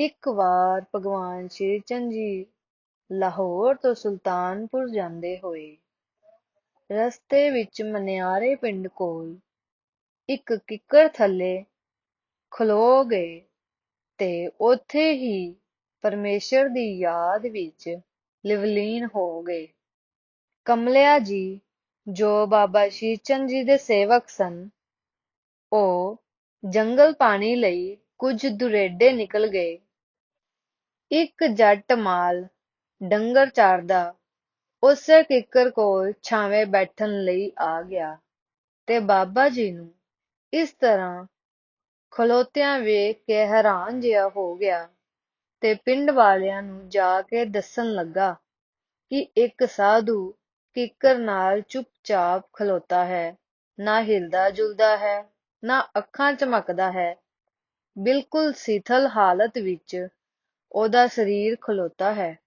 ਇੱਕ ਵਾਰ ਭਗਵਾਨ ਸ਼੍ਰੀ ਚੰਦ ਜੀ ਲਾਹੌਰ ਤੋਂ ਸੁਲਤਾਨਪੁਰ ਜਾਂਦੇ ਹੋਏ ਰਸਤੇ ਵਿੱਚ ਮਨਿਆਰੇ ਪਿੰਡ ਕੋਲ ਇੱਕ ਕਿੱਕਰ ਥੱਲੇ ਖਲੋ ਗਏ ਤੇ ਉੱਥੇ ਹੀ ਪਰਮੇਸ਼ਰ ਦੀ ਯਾਦ ਵਿੱਚ ਲਿਵਲੀਨ ਹੋ ਗਏ। ਕਮਲਿਆ ਜੀ, ਜੋ ਬਾਬਾ ਸ਼੍ਰੀ ਚੰਦ ਜੀ ਦੇ ਸੇਵਕ ਸਨ, ਉਹ ਜੰਗਲ ਪਾਣੀ ਲਈ ਕੁਝ ਦੁਰੇਡੇ ਨਿਕਲ ਗਏ। ਇੱਕ ਜੱਟ ਮਾਲ ਡੰਗਰ ਚਾਰਦਾ ਉਸੇ ਕਿੱਕਰ ਕੋਲ ਛਾਵੇਂ ਬੈਠਣ ਲਈ ਆ ਗਿਆ ਤੇ ਬਾਬਾ ਜੀ ਨੂੰ ਇਸ ਤਰ੍ਹਾਂ ਖਲੋਤਿਆਂ ਵੇਖ ਕੇ ਹੈਰਾਨ ਜਿਹਾ ਹੋ ਗਿਆ ਤੇ ਪਿੰਡ ਵਾਲਿਆਂ ਨੂੰ ਜਾ ਕੇ ਦੱਸਣ ਲੱਗਾ ਕਿ ਇੱਕ ਸਾਧੂ ਕਿੱਕਰ ਨਾਲ ਚੁੱਪਚਾਪ ਖਲੋਤਾ ਹੈ, ਨਾ ਹਿਲਦਾ-ਜੁਲਦਾ ਹੈ, ਨਾ ਅੱਖਾਂ ਚਮਕਦਾ ਹੈ, ਬਿਲਕੁਲ ਸਿਥਲ ਹਾਲਤ ਵਿੱਚ ਉਹਦਾ ਸਰੀਰ ਖਲੋਤਾ ਹੈ।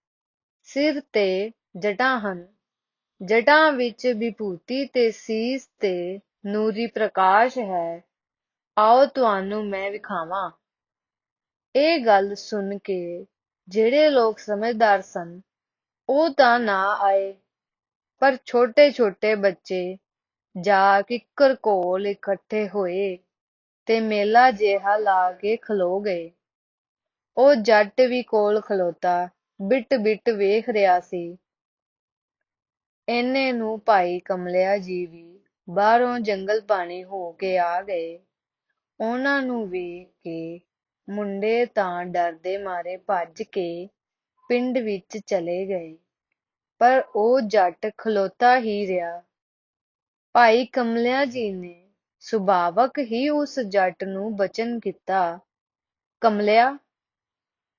ਸਿਰ ਤੇ ਜਟਾਂ ਹਨ, ਜਟਾਂ ਵਿੱਚ ਵਿਭੂਤੀ ਤੇ ਸੀਸ ਤੇ ਨੂਰੀ ਪ੍ਰਕਾਸ਼ ਹੈ। ਆਓ ਤੁਹਾਨੂੰ ਮੈਂ ਵਿਖਾਵਾਂ। ਇਹ ਗੱਲ ਸੁਣ ਕੇ ਜਿਹੜੇ ਲੋਕ ਸਮਝਦਾਰ ਸਨ ਉਹ ਤਾਂ ਨਾ ਆਏ, ਪਰ ਛੋਟੇ-ਛੋਟੇ ਬੱਚੇ ਜਾ ਕਿੱਕਰ ਕੋਲ ਇਕੱਠੇ ਹੋਏ ਤੇ ਮੇਲਾ ਜਿਹਾ ਲਾ ਕੇ ਖਲੋ ਗਏ। ਉਹ ਜੱਟ ਵੀ ਕੋਲ ਖਲੋਤਾ ਬਿੱਟ ਬਿੱਟ ਵੇਖ ਰਿਹਾ ਸੀ। ਏਨੇ ਨੂੰ ਭਾਈ ਕਮਲਿਆ ਜੀ ਵੀ ਬਾਹਰੋਂ ਜੰਗਲ ਪਾਣੀ ਹੋ ਕੇ ਆ ਗਏ। ਉਹਨਾਂ ਨੂੰ ਵੇਖ ਕੇ ਮੁੰਡੇ ਤਾਂ ਡਰਦੇ ਮਾਰੇ ਭੱਜ ਕੇ ਪਿੰਡ ਵਿੱਚ ਚਲੇ ਗਏ, ਪਰ ਉਹ ਜੱਟ ਖਲੋਤਾ ਹੀ ਰਿਹਾ। ਭਾਈ ਕਮਲਿਆ ਜੀ ਨੇ ਸੁਭਾਵਕ ਹੀ ਉਸ ਜੱਟ ਨੂੰ ਬਚਨ ਕੀਤਾ, "ਕਮਲਿਆ,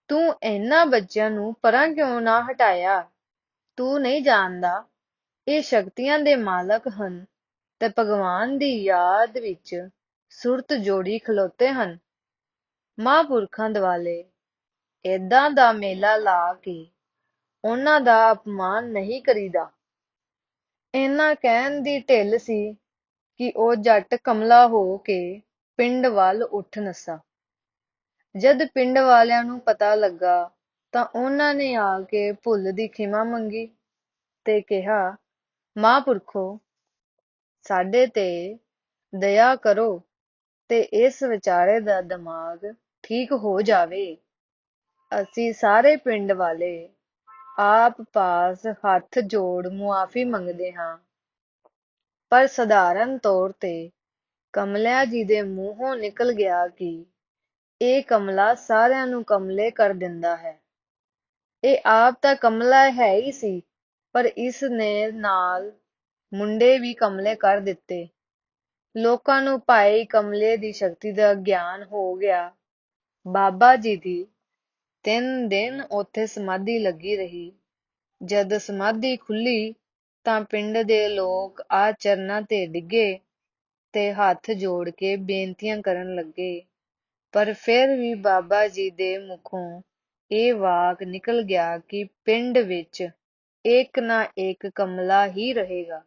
ਤੂੰ ਇਹਨਾਂ ਬੱਚਿਆਂ ਨੂੰ ਪਰਾਂ ਕਿਉਂ ਨਾ ਹਟਾਇਆ? ਤੂੰ ਨਹੀਂ ਜਾਣਦਾ ਇਹ ਸ਼ਕਤੀਆਂ ਦੇ ਮਾਲਕ ਹਨ ਤੇ ਭਗਵਾਨ ਦੀ ਯਾਦ ਵਿੱਚ ਸੁਰਤ ਜੋੜੀ ਖਲੋਤੇ ਹਨ। ਮਹਾਂਪੁਰਖਾਂ ਦੁਆਲੇ ਏਦਾਂ ਦਾ ਮੇਲਾ ਲਾ ਕੇ ਉਹਨਾਂ ਦਾ ਅਪਮਾਨ ਨਹੀਂ ਕਰੀਦਾ।" ਇਹਨਾਂ ਕਹਿਣ ਦੀ ਢਿੱਲ ਸੀ ਕਿ ਉਹ ਜੱਟ ਕਮਲਾ ਹੋ ਕੇ ਪਿੰਡ ਵੱਲ ਉੱਠ ਨੱਸਾ। ਜਦ ਪਿੰਡ ਵਾਲਿਆਂ ਨੂੰ ਪਤਾ ਲੱਗਾ ਤਾਂ ਉਹਨਾਂ ਨੇ ਆ ਕੇ ਭੁੱਲ ਦੀ ਖਿਮਾ ਮੰਗੀ ਤੇ ਕਿਹਾ, "ਮਹਾਂਪੁਰਖੋ, ਸਾਡੇ ਤੇ ਦਇਆ ਕਰੋ ਤੇ ਇਸ ਵਿਚਾਰੇ ਦਾ ਦਿਮਾਗ ਠੀਕ ਹੋ ਜਾਵੇ। ਅਸੀਂ ਸਾਰੇ ਪਿੰਡ ਵਾਲੇ ਆਪ ਪਾਸ ਹੱਥ ਜੋੜ ਮੁਆਫ਼ੀ ਮੰਗਦੇ ਹਾਂ।" ਪਰ ਸਧਾਰਨ ਤੌਰ ਤੇ ਕਮਲਿਆ ਜੀ ਦੇ ਮੂੰਹੋਂ ਨਿਕਲ ਗਿਆ ਕਿ ਇਹ ਕਮਲਾ ਸਾਰਿਆਂ ਨੂੰ ਕਮਲੇ ਕਰ ਦਿੰਦਾ ਹੈ। ਇਹ ਆਪ ਤਾਂ ਕਮਲਾ ਹੈ ਹੀ ਸੀ, ਪਰ ਇਸ ਨੇ ਨਾਲ ਮੁੰਡੇ ਵੀ ਕਮਲੇ ਕਰ ਦਿੱਤੇ। ਲੋਕਾਂ ਨੂੰ ਭਾਈ ਕਮਲੇ ਦੀ ਸ਼ਕਤੀ ਦਾ ਗਿਆਨ ਹੋ ਗਿਆ। ਬਾਬਾ ਜੀ ਦੀ ਤਿੰਨ ਦਿਨ ਉੱਥੇ ਸਮਾਧੀ ਲੱਗੀ ਰਹੀ। ਜਦ ਸਮਾਧੀ ਖੁੱਲੀ ਤਾਂ ਪਿੰਡ ਦੇ ਲੋਕ ਆ ਚਰਨਾਂ ਤੇ ਡਿੱਗੇ ਤੇ ਹੱਥ ਜੋੜ ਕੇ ਬੇਨਤੀਆਂ ਕਰਨ ਲੱਗੇ, ਪਰ ਫਿਰ ਵੀ ਬਾਬਾ ਜੀ ਦੇ ਮੁਖੋਂ ਇਹ ਵਾਕ ਨਿਕਲ ਗਿਆ ਕਿ ਪਿੰਡ ਵਿੱਚ ਇੱਕ ਨਾ ਇੱਕ ਕਮਲਾ ਹੀ ਰਹੇਗਾ।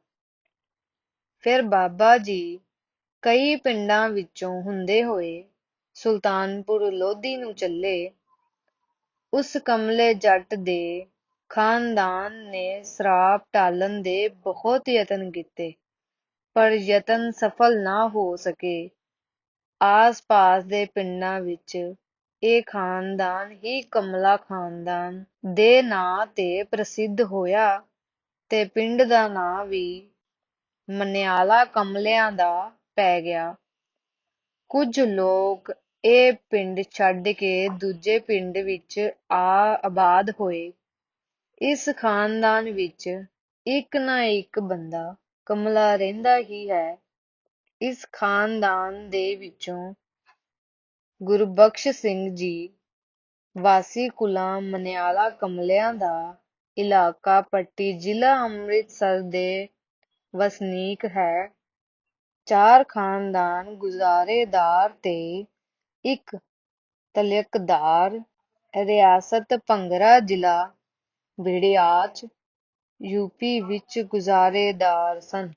ਫਿਰ ਬਾਬਾ ਜੀ ਕਈ ਪਿੰਡਾਂ ਵਿੱਚੋਂ ਹੁੰਦੇ ਹੋਏ ਸੁਲਤਾਨਪੁਰ ਲੋਧੀ ਨੂੰ ਚੱਲੇ। ਉਸ ਕਮਲੇ ਜੱਟ ਦੇ ਖ਼ਾਨਦਾਨ ਨੇ ਸਰਾਪ ਟਾਲਣ ਦੇ ਬਹੁਤ ਯਤਨ ਕੀਤੇ, ਪਰ ਯਤਨ ਸਫਲ ਨਾ ਹੋ ਸਕੇ। ਆਸ-ਪਾਸ ਦੇ ਪਿੰਡਾਂ ਵਿੱਚ ਇਹ ਖ਼ਾਨਦਾਨ ਹੀ ਕਮਲਾ ਖ਼ਾਨਦਾਨ ਦੇ ਨਾਂ ਤੇ ਪ੍ਰਸਿੱਧ ਹੋਇਆ ਤੇ ਪਿੰਡ ਦਾ ਨਾਂ ਵੀ ਮਨਿਆਲਾ ਕਮਲਿਆਂ ਦਾ ਪੈ ਗਿਆ। ਕੁਝ ਲੋਕ ਇਹ ਪਿੰਡ ਛੱਡ ਕੇ ਦੂਜੇ ਪਿੰਡ ਵਿੱਚ ਆ ਆਬਾਦ ਹੋਏ। ਇਸ ਖ਼ਾਨਦਾਨ ਵਿੱਚ ਇੱਕ ਨਾ ਇੱਕ ਬੰਦਾ ਕਮਲਾ ਰਹਿੰਦਾ ਹੀ ਹੈ। ਇਸ ਖ਼ਾਨਦਾਨ ਦੇ ਵਿੱਚੋਂ ਗੁਰਬਖ਼ਸ਼ ਸਿੰਘ ਜੀ, ਵਾਸੀ ਕੁਲਾਂ ਮਨਿਆਲਾ ਕਮਲਿਆਂ ਦਾ ਇਲਾਕਾ ਪੱਟੀ ਜ਼ਿਲ੍ਹਾ ਅੰਮ੍ਰਿਤਸਰ ਦੇ ਵਸਨੀਕ ਹੈ। ਚਾਰ ਖ਼ਾਨਦਾਨ ਗੁਜਾਰੇਦਾਰ ਤੇ ਇੱਕ ਤਲਕਦਾਰ ਰਿਆਸਤ ਭੰਗਰਾ ਜ਼ਿਲ੍ਹਾ ਭਿੜਿਆਚ, ਯੂਪੀ ਵਿੱਚ ਗੁਜਾਰੇਦਾਰ ਸਨ।